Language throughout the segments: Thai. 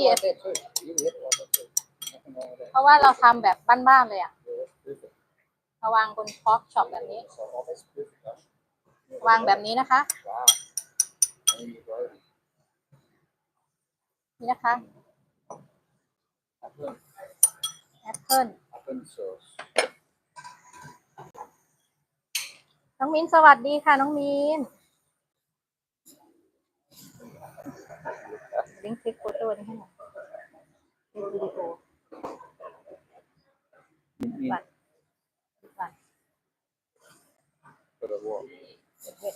ีเอฟเพราะว่าเราทำแบบบ้านๆเลยอะมาวางบนคอฟช็อปแบบนี้ วางแบบนี้นะคะ นี่นะคะแอปเปิลน้องมินสวัสดีค่ะ น้องมิน ลิงก์คลิปโฟโต้นี้ให้หน่อยคลิปวิดีโอ Mint, mint. บัตรบัตร But a what? เว็บ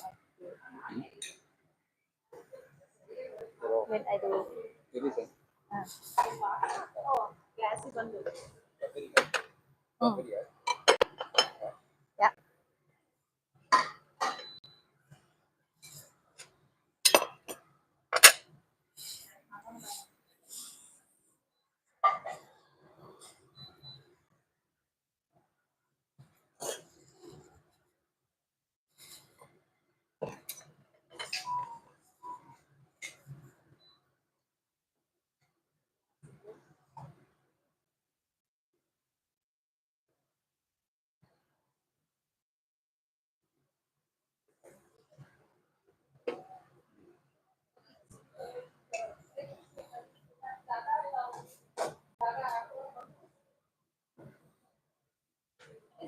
But a เว็บไอดู everything. อ่า A video. A Mm. video. ยะ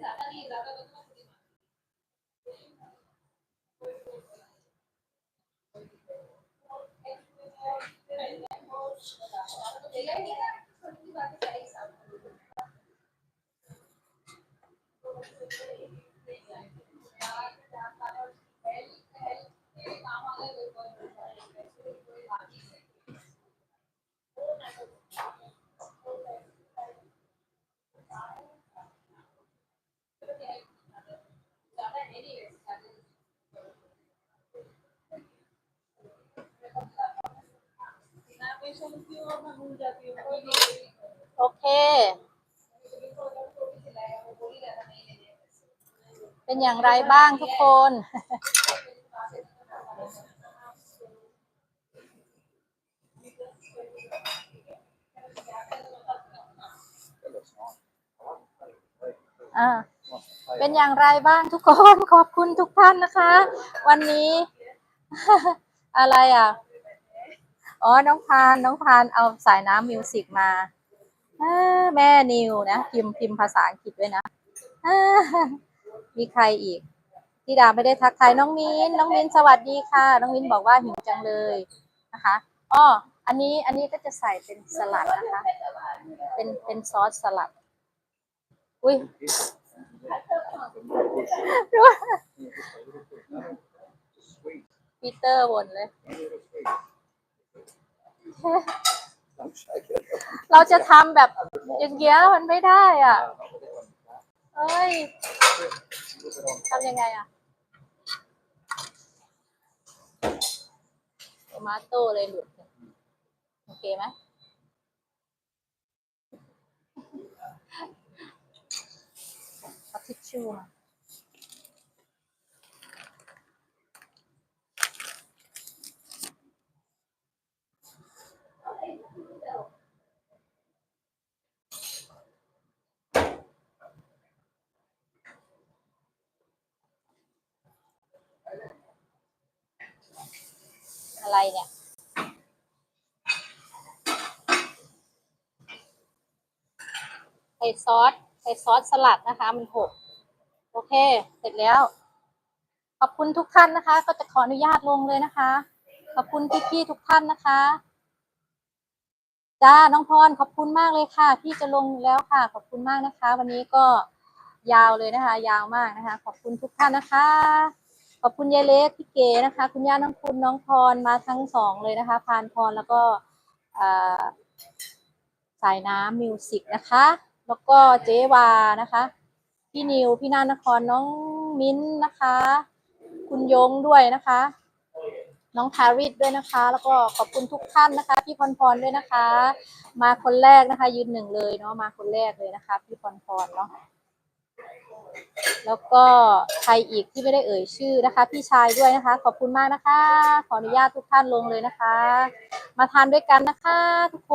哪个呢？哪个公司呢？ โอเค เป็นอย่างไรบ้างทุกคน That looks nice. อ่า Nice เป็นอย่างไรบ้างทุกคน ขอบคุณทุกท่านนะคะ วันนี้ อะไรอะ อ๋อ น้องพาน น้องพานเอาสายน้ำมิวสิกมาเอ้อแม่นิวนะ พิมพ์พิมพ์ภาษาอังกฤษด้วยนะเอ้อมีใครอีกที่ดาไม่ได้ทักทายน้องมิน น้องมินสวัสดีค่ะ น้องมินบอกว่าหิวจังเลยนะคะอ้ออันนี้อันนี้ก็จะใส่เป็นสลัดนะคะ เป็นเป็นซอสสลัด อุ้ย sweet. ปีเตอร์วนเลย เราจะทำแบบอย่างเงี้ยมันไม่ได้อะ เอ้ยทำยังไงอะโทมาโต้เลยหลุดโอเคไหมเอาทิชชู่มา อะไรเนี่ยใส่ซอสใส่ซอสสลัดนะคะ มันหก โอเค เสร็จแล้ว ขอบคุณทุกท่านนะคะ ก็จะขออนุญาตลงเลยนะคะ ขอบคุณพี่ๆทุกท่านนะคะจ้าน้องพรขอบคุณมากเลยค่ะพี่จะลงแล้วค่ะ ขอบคุณมากนะคะ วันนี้ก็ยาวเลยนะคะ ยาวมากนะคะ ขอบคุณทุกท่านนะคะ ขอบคุณยายเล็กพี่เก๋นะคะ คุณย่าน้องคุณน้องพรมาทั้งสองเลยนะคะ พานพรแล้วก็สายน้ำมิวสิกนะคะ แล้วก็เจวานะคะ พี่นิว พี่นานครน้องมิ้นนะคะ คุณยงด้วยนะคะ น้องทาริสด้วยนะคะ แล้วก็ขอบคุณทุกท่านนะคะ พี่พรพรด้วยนะคะ มาคนแรกนะคะ ยืนหนึ่งเลยเนาะมาคนแรกเลยนะคะ พี่พรพรเนาะ แล้วก็ใครอีกที่ไม่ได้เอ่ยชื่อนะคะ พี่ชายด้วยนะคะ ขอบคุณมากนะคะ ขออนุญาตทุกท่านลงเลยนะคะ มาทานด้วยกันนะคะทุกคน